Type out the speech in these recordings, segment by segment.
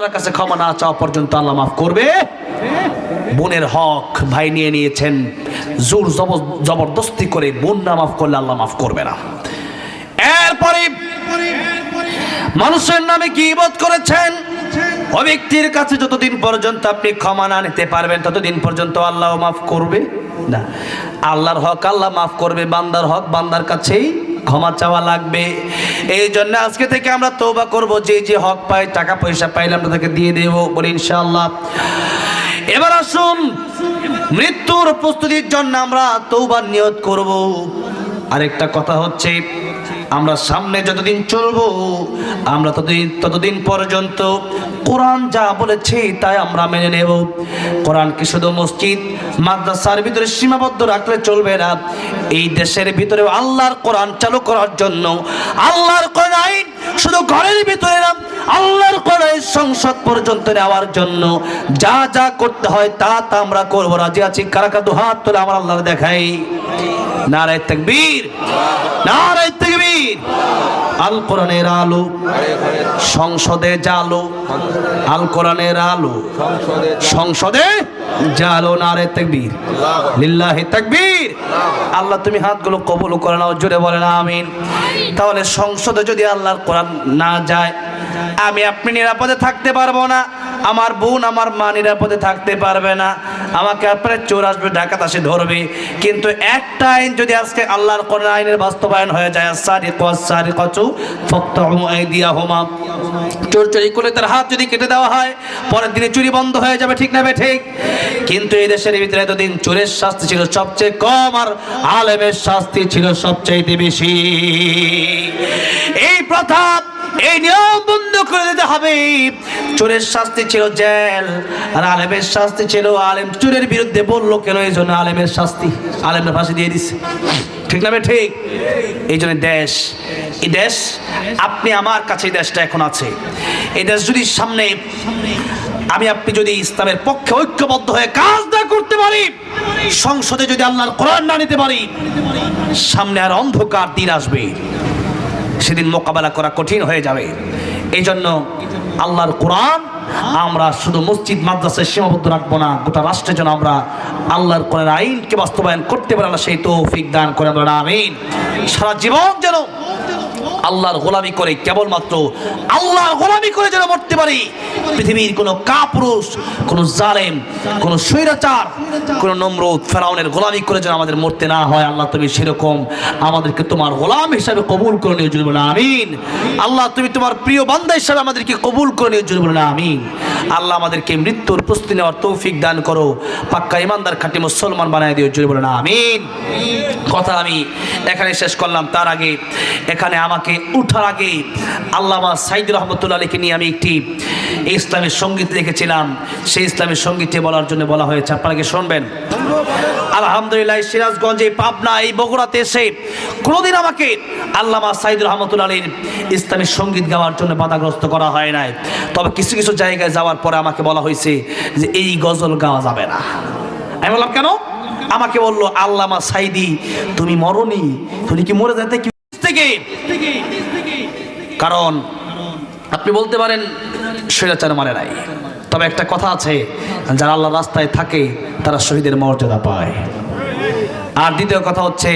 কাছে ক্ষমা না চাওয়া পর্যন্ত আল্লাহ মাফ করবে। বোনের হক ভাই নিয়ে নিয়েছেন, জোর জবর- জবরদস্তি করে বোন না মাফ করলে আল্লাহ মাফ করবে না। এরপরে মানুষের নামে কি বোধ করেছেন? ওই ব্যক্তির কাছে যতদিন পর্যন্ত আপনি ক্ষমা না নিতে পারবেন, ততদিন পর্যন্ত আল্লাহ মাফ করবে না। আল্লাহর হক আল্লাহ মাফ করবে, বান্দার হক বান্দার কাছেই ক্ষমা চাওয়া লাগবে। এই জন্য আজকে থেকে আমরা তৌবা করব, যে যে হক পাই টাকা পয়সা পাইলে আমরা তাকে দিয়ে দেবো বলি ইনশাআল্লাহ। এবার আসুন, মৃত্যুর প্রস্তুতির জন্য আমরা তৌবার নিয়ত করব। আরেকটা কথা হচ্ছে আমরা সামনে যতদিন চলবো, আমরা ততদিন ততদিন পর্যন্ত কোরআন যা বলেছে তাই আমরা মেনে নেব। কোরআনকে শুধু মসজিদ, মাদ্রাসার ভিতরে সীমাবদ্ধ রাখলে চলবে না। এই দেশের ভিতরে আল্লাহর কোরআন চালু করার জন্য, আল্লাহর কোরআন আইন শুধু ঘরের ভিতরে না, আল্লাহর কোরআন সংসদ পর্যন্ত নেওয়ার জন্য যা যা করতে হয় তা তা আমরা করব। রাজি আছি? কারা কারা দু হাত তুলে আমার আল্লাহ দেখাই? নারায় তাকবীর। নারায় তাকবীর। আল কোরআনের আলো, সংসদে জালো। আল কোরআনের আলো, সংসদে জালো। নারে তাকবীর। লিল্লাহি তাকবীর। আল্লাহ, তুমি হাতগুলো কবুল করে নাও, জোরে বলে না আমিন। তাহলে সংসদে যদি আল্লাহর কোরআন না যায়, আমি আপনি নিরাপদে থাকতে পারব না। আমার বোন, আমার মা নিরাপদে থাকতে পারবে না। আমাকে আপনার চোর আসবে, ডাকাত আসে, ধরবে। কিন্তু একটা আইন যদি আজকে আল্লাহর কোরআন আইনের বাস্তবায়ন হয়ে যায় সারি সারি কচু ফক্ত দিয়া হোমা চোর চুরি করে তার হাত যদি কেটে দেওয়া হয়, পরের দিনে চুরি বন্ধ হয়ে যাবে, ঠিক না ঠিক? কিন্তু এই দেশের ভিতরে এতদিন চোরের শাস্তি ছিল সবচেয়ে কম আর আলেমের শাস্তি ছিল সবচেয়ে বেশি। এই প্রথা এই নিয়ম বন্ধ করে দিতে হবে। চোরের শাস্তি ছিল জেল, আর আলেমের শাস্তি ছিল আলেম। চোরের বিরুদ্ধে বলল কেন এই জন্য আলেমের শাস্তি? আলেমের ফাঁসি দিয়ে দিচ্ছে ঠিক না ঠিক? এই জন্য দেশ, এই দেশ, আপনি আমার কাছে এই দেশটা এখন আছে। এই দেশ যদি সামনে, আমি আপনি যদি ইসলামের পক্ষে ঐক্যবদ্ধ হয়ে কাজ না করতে পারি, সংসদে যদি আল্লাহর কোরআন না নিতে পারি, সামনে আর অন্ধকার দিন আসবে। সেদিন মোকাবেলা করা কঠিন হয়ে যাবে। এই জন্য আল্লাহর কোরআন আমরা শুধু মসজিদ, মাদ্রাসায় সীমাবদ্ধ রাখব না, গোটা রাষ্ট্রের জন্য আমরা আল্লাহর কোরআন আইনকে বাস্তবায়ন করতে পারি, আল্লাহ সেই তৌফিক দান করে, আমরা আমিন। সারা জীবন যেন আল্লাহর গোলামি করে কেবলমাত্র আল্লাহর গোলামি করে যেন মরতে পারি। পৃথিবীর কোনো কাপুরুষ, কোনো জালেম, কোনো স্বৈরাচার, কোনো নম্রত ফেরাউনের গোলামি করে যেন আমাদের মরতে না হয়। আল্লাহ তুমি সেরকম আমাদেরকে তোমার গোলাম হিসাবে কবুল করে নিয়ে জন্য না আমিন। আল্লাহ তুমি তোমার প্রিয় বান্দা হিসাবে আমাদেরকে কবুল করে নিয়ে জন্য না আমিন। আল্লাহ আমাদেরকে মৃত্যুর প্রস্তুতি নেওয়ার তৌফিক দান করো। পাক্কা ইমানদার খাঁটি মুসলমান বানায় দিও জুড়ে না আমিন। কথা আমি এখানে শেষ করলাম। তার আগে এখানে আমাকে উঠার আগে আল্লামা সাইদ রহমতুল্লাহ আলীকে নিয়ে আমি একটি ইসলামের সংগীত লিখেছিলাম সেই ইসলামের সঙ্গীতটি বলার জন্য বলা হয়েছে। আপনারা শুনবেন? আলহামদুলিল্লাহ, সিরাজগঞ্জে পাবনা, এই বগুড়াতে এসে কোনোদিন আমাকে আল্লামা সাইদ রহমতুল্লাহ আলীর ইসলামী সংগীত গাওয়ার জন্য বাধাগ্রস্ত করা হয় নাই। তবে কিছু কিছু জায়গায় যাওয়ার পরে আমাকে বলা হয়েছে যে এই গজল গাওয়া যাবে না। আমি বললাম, কেন? আমাকে বলল, আল্লামা সাইদি, তুমি মরনি, তুমি কি মরে যেতে কি থেকে কারণ আপনি বলতে পারেন, স্বৈরাচার মানে নাই। তবে একটা কথা আছে, যারা আল্লাহ রাস্তায় থাকে, তারা শহীদের মর্যাদা পায়। আর দ্বিতীয় কথা হচ্ছে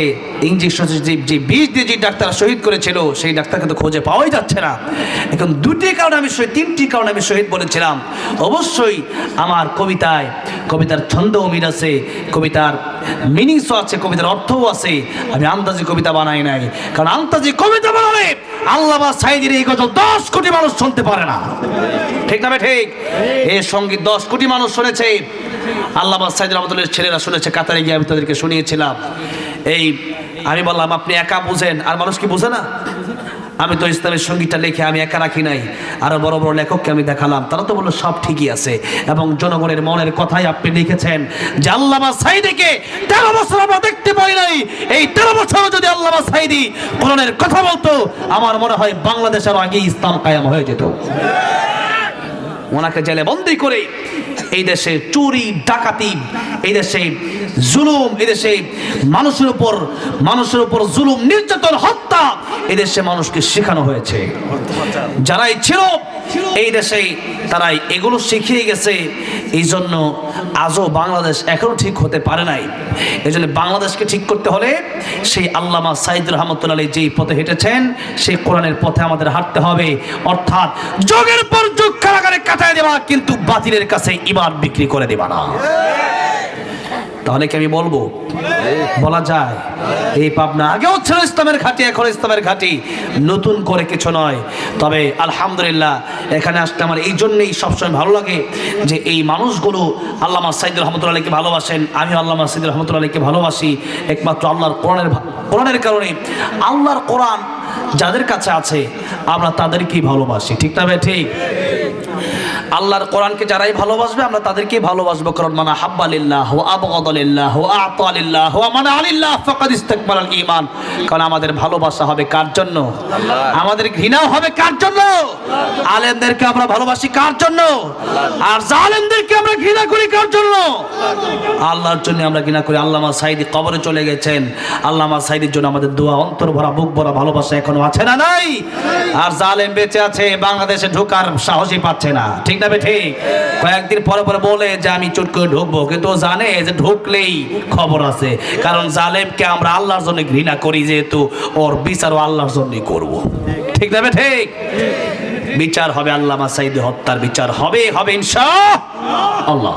ইঞ্জেকশন যে বিষ দিয়ে যে ডাক্তার শহীদ করেছিল, সেই ডাক্তারকে তো খোঁজে পাওয়াই যাচ্ছে না। এখন দুটি কারণে আমি শহীদ, তিনটি কারণে আমি শহীদ বলেছিলাম। অবশ্যই আমার কবিতায়, কবিতার ছন্দ মিল আছে, কবিতার মিনিংসও আছে, কবিতার অর্থও আছে। আমি আন্দাজি কবিতা বানাই নাই, কারণ আন্দাজি কবিতা বানালে আল্লাহ বা সাইদির এই গজল দশ কোটি মানুষ শুনতে পারে না। ঠিক না ঠিক? এই সংগীত দশ কোটি মানুষ শুনেছে। আল্লাহ সাইদ রহমতুল্লাহ ছেলেরা শুনেছে, কাতারে গিয়ে আমি তাদেরকে শুনিয়েছিলাম। এই আমি বললাম, আপনি একা বুঝেন? আর মানুষ কি বুঝে না? আমি তো ইসলামের সঙ্গীতটা লিখে আমি একা রাখি নাই। আরও বড় বড় লেখককে আমি দেখালাম, তারা তো বলল সব ঠিকই আছে। এবং জনগণের মনের কথাই আপনি লিখেছেন যে আল্লামা সাইদিকে তেরো বছর আমরা দেখতে পাই নাই। এই তেরো বছর যদি আল্লামা সাইদি কোরআনের কথা বলতো, আমার মনে হয় বাংলাদেশের আগে ইসলাম কায়াম হয়ে যেত। ওনাকে জেলে বন্দি করে এই দেশে চুরি, ডাকাতি, এই দেশে জুলুম, এই দেশে মানুষের উপর মানুষের উপর জুলুম, নির্যাতন, হত্যা, এই দেশে মানুষকে শেখানো হয়েছে। যারাই ছিল, এই দেশেই তারাই এগুলো শিখিয়ে গেছে। এই জন্য আজও বাংলাদেশ এখনও ঠিক হতে পারে নাই। এই জন্য বাংলাদেশকে ঠিক করতে হলে সেই আল্লামা সাইদ রহমতুল্লাহ আলী যেই পথে হেঁটেছেন, সেই কোরআনের পথে আমাদের হাঁটতে হবে। অর্থাৎ যোগের পর যোগ, কারাগারে কাটায় দেওয়া, কিন্তু বাতিলের কাছে ইমান বিক্রি করে দেবা না। তাহলে কি আমি বলব? বলা যায়, এই পাবনা আগেও ছিল ইসলামের ঘাটি, এখন ইসলামের ঘাটি। নতুন করে কিছু নয়। তবে আলহামদুলিল্লাহ, এখানে আসতে আমার এই জন্যই সবসময় ভালো লাগে যে এই মানুষগুলো আল্লামা সাইদুর রহমতুল্লাহকে ভালোবাসেন। আমি আল্লামা সাইদুর রহমতুল্লাহকে ভালোবাসি। একমাত্র আল্লাহর কোরআনের কোরআনের কারণে আল্লাহর কোরআন যাদের কাছে আছে, আমরা তাদেরকেই ভালোবাসি। ঠিক না ভাই? ঠিক? আল্লাহর কোরআনকে যারাই ভালোবাসবে আমরা তাদেরকেই ভালোবাসবো। কারণ মানা হাব্বালিল্লাহ আবগাদালিল্লাহ আতালিল্লাহ মানা আলিল্লাহ ফাকাদ ইস্তাকবালাল ঈমান। কারণ আমাদের ভালোবাসা হবে কার জন্য? আমাদের ঘৃণাও হবে কার জন্য? আলেমদেরকে আমরা ভালোবাসি কার জন্য? আর জালেমদেরকে আমরা ঘৃণা করি কার জন্য? আল্লাহর জন্য আমরা ঘৃণা করি। আল্লামা সাইদি কবরে চলে গেছেন। আল্লামা সাইদির জন্য আমাদের দোয়া অন্তর ভরা বুক ভরা ভালোবাসা এখনও আছে না নাই। আর জালেম বেঁচে আছে বাংলাদেশে ঢোকার সাহসই পাচ্ছে না। ঠিক না ঠিক? কয়েকদিন পরে পরে বলে যে, আমি চুট করে ঢুকবো। কিন্তু জানে যে ঢুকলেই খবর আছে। কারণ জালেবকে আমরা আল্লাহর জন্য ঘৃণা করি, যেহেতু ওর বিচারও আল্লাহর জন্যই করব। ঠিক না ঠিক? বিচার হবে আল্লামা সাইদি হত্যার বিচার হবে হবে ইনশা আল্লাহ।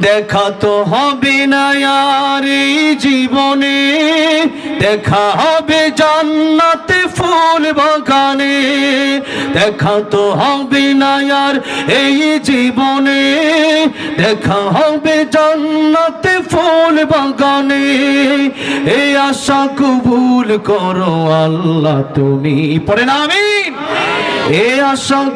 দেখা তো হবে না আর এই জীবনে। দেখা হবে জান্নাতে ফুল বাগানে। দেখা তো হবে না আর এই জীবনে। দেখা হবে জান্নাতে ফুল বাগানে। এই আশা কবুল করো আল্লাহ তুমি। পড়ে না, আমিন। এ আশা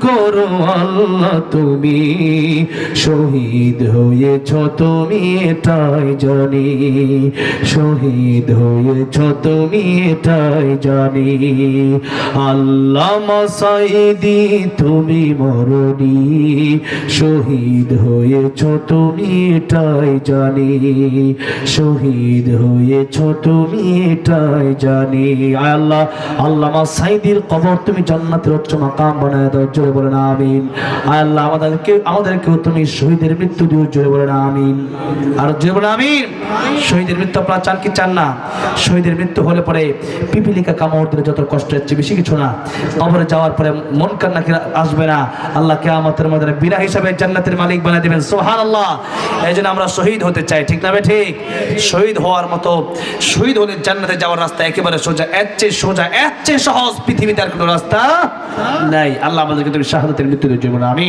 করো আল্লাহ তুমি। শহীদ হয়েছ তুমি এটাই জানি। শহীদ হয়েছ তুমি এটাই জানি। আল্লাহ মাসাইদি তুমি মরণি। শহীদ হয়েছ তুমি এটাই জানি। শহীদ হয়েছ তুমি এটাই জানি। আল্লাহ আল্লাহ মাসাইদির কবর তুমি জান্নাতের উচ্চ মাকাম বানায় দাও, জোরে বলে না আমিন। আয় আল্লাহ, আমাদেরকে আমাদেরকেও তুমি শহীদের মৃত্যু দিও, জোরে বলে না আমিন। আর জোরে বলে আমিন। শহীদের মৃত্যু আপনারা চান কি চান না? শহীদের মৃত্যু হলে পরে পিপিলিকা কামড় দিলে যত কষ্ট হচ্ছে, বেশি কিছু না। কবরে যাওয়ার পরে মন কান্না কি আসবে না? আল্লাহ কেয়ামতের মধ্যে বিনা হিসাবে জান্নাতের মালিক বানিয়ে দেবেন সোহান আল্লাহ এই জন্য আমরা শহীদ হতে চাই, ঠিক না ঠিক? শহীদ হওয়ার মতো, শহীদ হলে জান্নাতে যাওয়ার রাস্তা একেবারে সোজা, এর চেয়ে সোজা, এর চেয়ে সহজ পৃথিবীতে আর কোনো রাস্তা নাই। আল্লাহ আমাদেরকে তুমি শাহাদাতের মৃত্যু দিয়ে জীবন আমি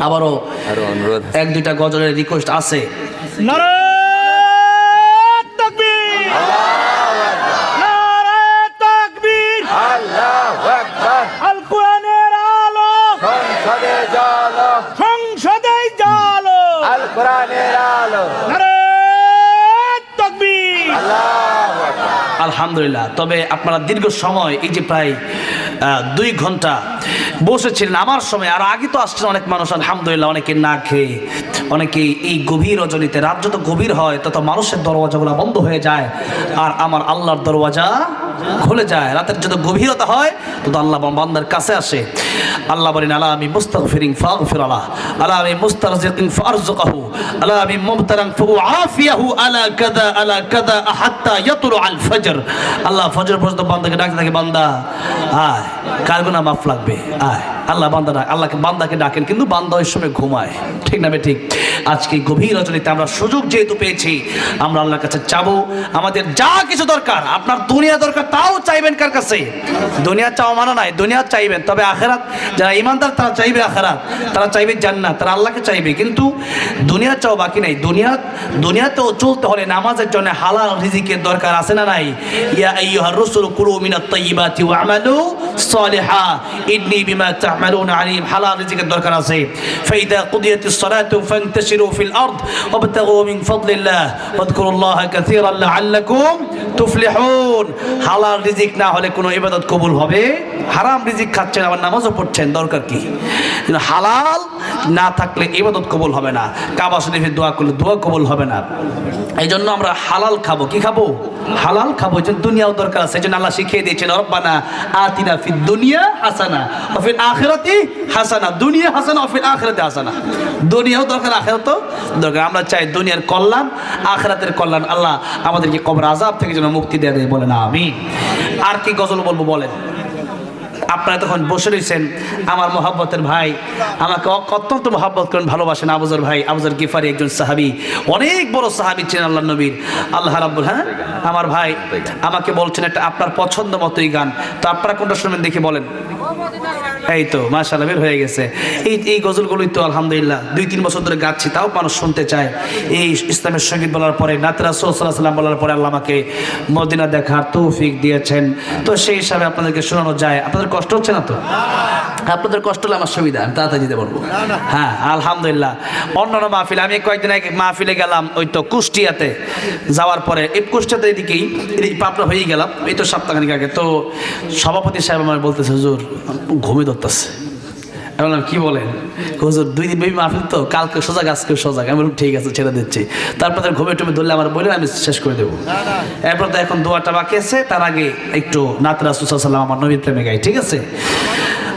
আবারও আরও অনুরোধ। এক দুইটা গজলের রিকোয়েস্ট আছে। নারায়ণ তাকবীর। নারায়ণ তাকবীর। আল্লাহু আকবার। আল কোরআনের আলো। সংসদে জালো। সংসদে জালো। আল কোরআনের আলো। নারায়ণ তাকবীর। আল্লাহু আকবার। আলহামদুলিল্লাহ। তবে আপনারা দীর্ঘ সময় এই যে প্রায় দুই ঘণ্টা বসেছিলেন। আমার সময়, আর আগে তো আসছেন অনেক মানুষ, আলহামদুলিল্লাহ, অনেকে না খেয়ে, অনেকে এই গভীর রজনীতে। রাত যত গভীর হয়, তত মানুষের দরওয়াজাগুলো বন্ধ হয়ে যায়। আর আমার আল্লাহর দরওয়াজা খুলে যায়, রাতের যত গভীরতা হয়, তত আল্লাহ বান্দার কাছে আসে। আল্লাহ বলেন, আলা আমি মুস্তাগফিরিন ফাগফির আলা আলা আমি মুস্তারজিকিন ফারজুকহু আলা আমি মুবতারান ফাআফিয়াহু আলা কাদা আলা কাদা হাত্তা ইয়াতলু আল ফজর। আল্লাহ ফজর পর্যন্ত বান্দাকে ডাকতে থাকে, বান্দা, আয়, কার গুনাহ মাফ লাগবে? আয়, আল্লাহ বান্দা আল্লাহকে বান্দাকে ডাকেন, কিন্তু বান্দা ওই সময় ঘুমায়। ঠিক না ঠিক? আজকে গভীর রজনীতে আমরা সুযোগ যেহেতু পেয়েছি, আমরা আল্লাহর কাছে চাবো, আমাদের যা কিছু দরকার, আপনার দুনিয়া দরকার তাও চাইবেন কার কাছে? দুনিয়া চাওয়া মানা নাই, দুনিয়া চাইবেন, তবে আখেরাত, যারা ইমানদার তারা চাইবে আখেরাত, তারা চাইবে জান্নাত, তারা আল্লাহকে চাইবে, কিন্তু দুনিয়া চাও বাকি নাই, দুনিয়া, দুনিয়াতেও চলতে হলে নামাজের জন্য হালাল রিজিকের দরকার আছে না নাই? ইয়া আইয়ুহার রাসূল কুলু মিনাত তাইয়্যিবাতি ওয়া'মালু সালিহা, ইন্নী বিমা তা'মালুনা আলিম, হালাল রিজিকের দরকার আছে। ফাইদা কুদিয়াতিস সালাতু ফান্তাশিরু وابتغوا من فضل الله واذكروا الله كثيرا لعلكم তুফলিহুন হালাল রিজিক না হলে কোনো ইবাদত কবুল হবে? হারাম রিজিক খাচ্ছেন, আবার নামাজও পড়ছেন, দরকার কি? হালাল না থাকলে ইবাদত কবুল হবে না। কাবা শরীফে দোয়া করলে দোয়া কবুল হবে না। এই জন্য আমরা হালাল খাব। কি খাব? হালাল খাব। জন্য দুনিয়াও দরকার আছে। এই জন্য আল্লাহ শিখিয়ে দিয়েছেন, রব্বানা আতিনা ফিদ দুনিয়া হাসানা অফিল আখিরাতি হাসানা। দুনিয়া হাসানা অফিল আখিরাতি হাসানা। দুনিয়াও দরকার, আখিরাতও দরকার। আমরা চাই দুনিয়ার কল্যাণ, আখিরাতের কল্যাণ। আল্লাহ আমাদেরকে কবর আজাব থেকে যেন মুক্তি দেয় দেয় বলেন আমি আর কি গজল বলব বলেন? আপনারা তখন বসে রয়েছেন আমার মহাব্বতের ভাই, আমাকে অত্যন্ত মহাব্বত করেন, ভালোবাসেন আবুজর ভাই, আবুজর গিফারি একজন সাহাবি। অনেক বড় সাহাবি ছিলেন আল্লাহ নবীর। আল্লাহ রাব্বুল হ্যাঁ? আমার ভাই, আমাকে বলছেন একটা আপনার পছন্দ মতোই গান। তো আপনারা কোনটা শুনবেন দেখে বলেন। এই তো, মাশাআল্লাহ, বের হয়ে গেছে। এই এই গজলগুলোই তো আলহামদুলিল্লাহ, দুই, তিন বছর ধরে গাচ্ছি, তাও মানুষ শুনতে চায়। এই ইসলামের সংগীত বলার পরে, নাতরা সাল্লাম বলার পরে আল্লাহ আমাকে মদিনা দেখার তৌফিক দিয়েছেন। তো সেই হিসাবে আপনাদেরকে শোনানো যায়। আপনাদের কষ্ট হচ্ছে না তো? আপনাদের কষ্ট হলে আমার সুবিধা আমি তাড়াতাড়ি যেতে পারব। হ্যাঁ আলহামদুলিল্লাহ। অন্যান্য মাহফিলে আমি কয়েকদিন আগে মাহফিলে গেলাম ওই তো কুষ্টিয়াতে। যাওয়ার পরে এই কুষ্টিয়াতে এদিকেই এদিকে পাপড়া হয়ে গেলাম এই তো সপ্তাহখানিক আগে। তো সভাপতি সাহেব আমার বলতেছে হুজুর ঘুমে ধরতেছে। আমি বললাম কি বলেন? হুজুর দুই দিন বেবি মাহফিল তো কালকে সোজা আজকে সোজা আমি বললাম ঠিক আছে ছেড়ে দিচ্ছি। তারপর তার ঘুমে টুমে ধরলে আমার বললেন আমি শেষ করে দেবো। এরপর তো এখন দোয়াটা বাকি আছে তার আগে একটু নাতরা সুসাল্লাম আমার নবীর প্রেমে গাই ঠিক আছে?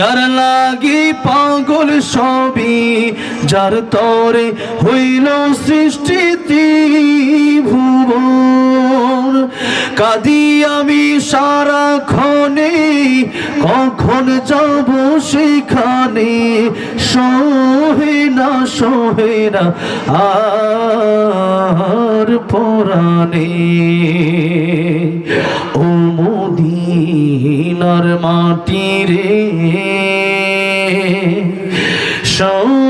যার লাগি পাগল সবি যার তরে হইল সৃষ্টি ভুবন কাদি আমি সারাক্ষণে, কখন যাব সেখানে? সহে না সহে না, আর পরাণে। ও মদিনার মাটি রে সকল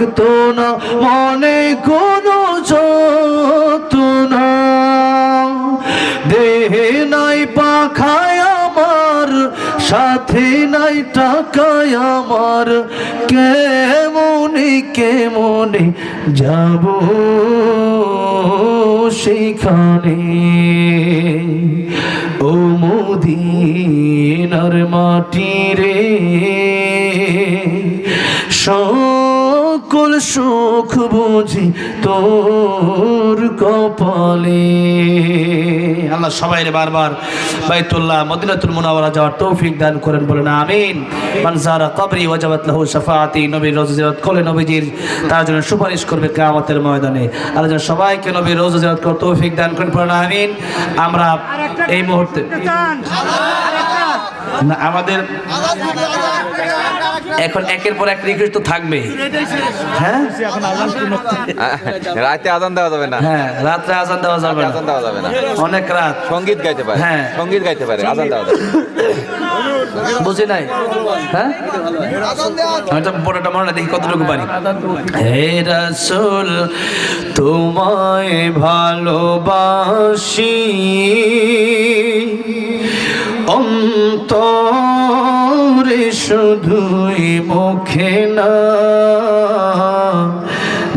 থাকতো না, মনে কোনো যতনা দেহে নাই পাখায় আমার, সাথে নাই টাকায় আমার। কেমনে কেমনে যাব সেখানে ও মদিনার মাটি রে সকল সুখ বুঝি তোর কপালে? আল্লাহ সবাই রে বারবার বাইতুল্লাহ মদিনাতুল মুনাওয়ারা যাওয়ার তৌফিক দান করেন বলেন আমিন। মানজারা কবরি ওয়াজাবাত লাহু শাফাআতি নবীর রোজা জিয়ারত করলে নবীজির তার জন্য সুপারিশ করবে কিয়ামতের ময়দানে। আল্লাহ যেন সবাইকে নবীর রোজা জিয়ারত করার তৌফিক দান করেন বলেন আমিন। আমরা এই মুহূর্তে না আমাদের এখন একের পর এক রিকোয়েস্ট তো থাকবে। হ্যাঁ? রাতে আজান দেওয়া যাবে না। হ্যাঁ রাত্রে আজান দেওয়া যাবে আজান দেওয়া যাবে না। অনেক রাত। সংগীত গাইতে পারে। হ্যাঁ। সংগীত গাইতে পারে আজান দেওয়া যাবে বুঝি নাই? হ্যাঁ? বড়টা মনে দেখি কতটুকু পারি। হে রাসূল তোমায় ভালোবাসি। অন্তরে শুধুই মুখে না।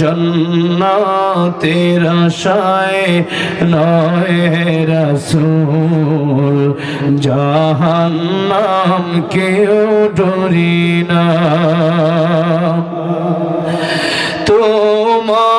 জন্নাতের আশায় নয় রাসূল জাহান্নাম কেউ ডরি না। তোমায়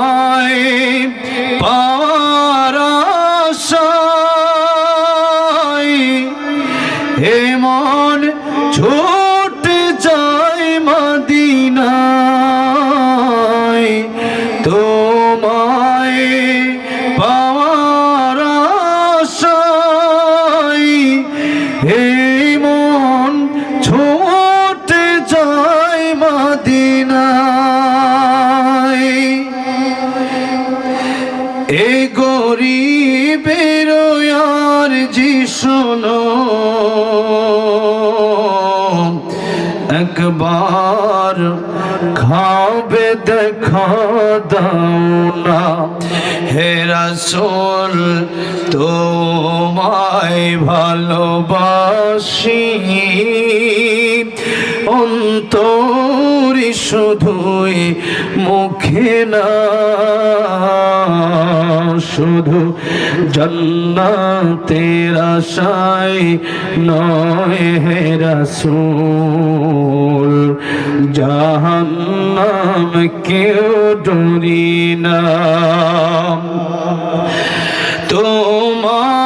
এ গরিবের আর জি শোনো। একবার খাবে দেখা দাও না হে রাসূল তোমায় ভালোবাসি। অন্তরি শুধুই মুখে না, শুধু জন্নাতের আশায় নয় হে রাসূল, জাহান্নাম কেউ ডরি না। তোমার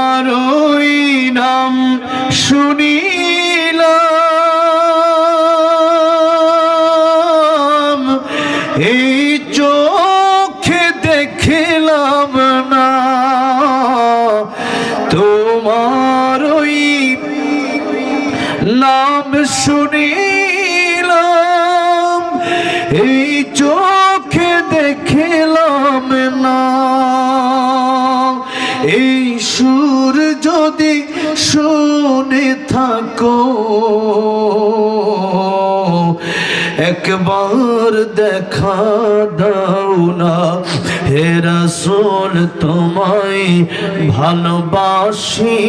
একবার দেখা দাও না। হে রাসূল, তোমায় ভালোবাসি।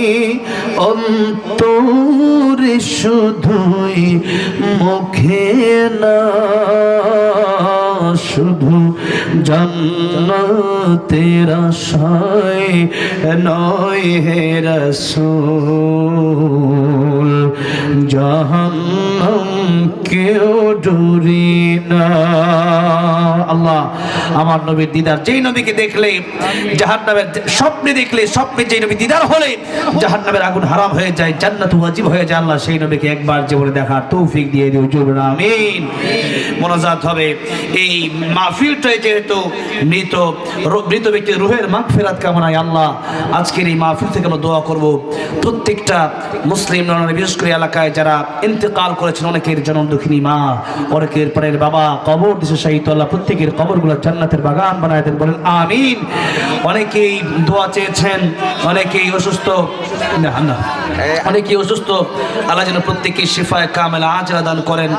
অন্তরে শুধুই মুখে না, শুধু জান্নাতের আশায় নয় হে রসুল। আমার নবীর দিদার যেই নবীকে দেখলে জাহান্নামের স্বপ্নে দেখলে স্বপ্নে যেই নবী দিদার হলে জাহান্নামের আগুন হারাম হয়ে যায় জান্নাত ওয়াজিব হয়ে যায় আল্লাহ সেই নবীকে একবার জীবনে দেখার তৌফিক দিয়ে দিও জুরবেন আমিন। মোনাজাত হবে। এই মাহফিলটাই যেহেতু মৃত মৃত ব্যক্তির রুহের মাগফিরাত কামনায় আল্লাহ আজকের এই মাহফিল থেকে আমরা দোয়া করব। প্রত্যেকটা মুসলিম বিশেষ করে এলাকায় যারা ইন্তেকাল করেছেন অনেকের জনম দুঃখিনী মা অনেকের পরের বাবা কবর দেশে সাহিত্য আল্লাহ প্রত্যেকের কবরগুলো জান্নাতের বাগান বানায় দেন বলেন আমিন। অনেকেই দোয়া চেয়েছেন অনেকেই অসুস্থ। না, না। অনেকেই অসুস্থ। আল্লাহ যেন প্রত্যেককে শিফায় কামেলা আজরা দান করেন।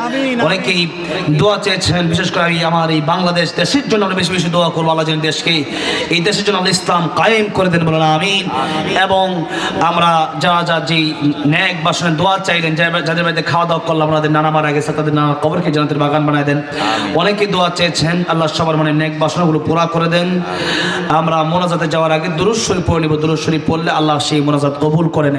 অনেকেই দোয়া চেয়েছেন বিশেষ করে আমি আমার এই বাংলাদেশ দেশের জন্য আমরা বেশি বেশি দোয়া করব আল্লাহ যেন দেশকে এই দেশের জন্য আল্লাহ ইসলাম কায়েম করে দেন বলেন আমিন। এবং আমরা যা যা যেই ন্যাক বাসনের দোয়া চাইলেন যা- যাদের বাড়িতে খাওয়া দাওয়া করলাম আমাদের নানা মারা গেছে তাদের নানা কবরকে জানাতের বাগান বানায় দেন। অনেকে দোয়া চেয়েছেন আল্লাহ সবার মনে নেক বাসনাগুলো পুরা করে দেন। আমরা মোনাজাতে যাওয়ার আগে দুরুশ্বরী পড়ে নিব। দুরুশ্বরী পড়লে আল্লাহ সেই মোনাজাত কবুল করে নেন।